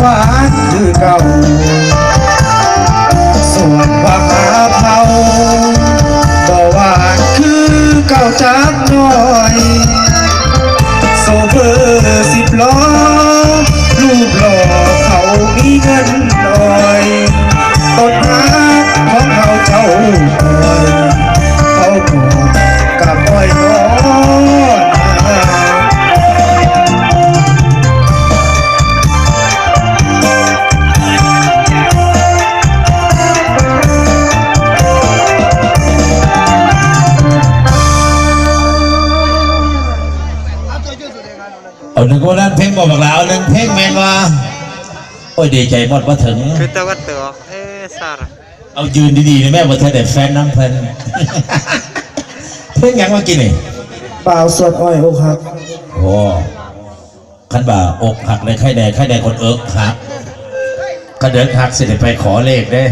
หวานคือเก่า ส่วนความหาเผาบ่หวานคือเก่าจักหน่อย โซเฟอร์สิบล้อ เอาหนึ่งคนนั้นเพลงบอกบักลาเอาหนึ่งเพลงแมนว่าโอ้ยดีใจหมดว่าถึง คือตัวก็ตัวเอ้สารเอายืนดีๆนะแม่ว่าเธอแต่แฟนน้ำเพลินเพลงหยังเมื่อกี้นี่บ่าวสวดอ้อยอกหักโอ้ขันบ่าอกหักเลยไข่แดงไข่แดงคนเอิกหักกระเดินหักสิได้ไปขอเลขเด้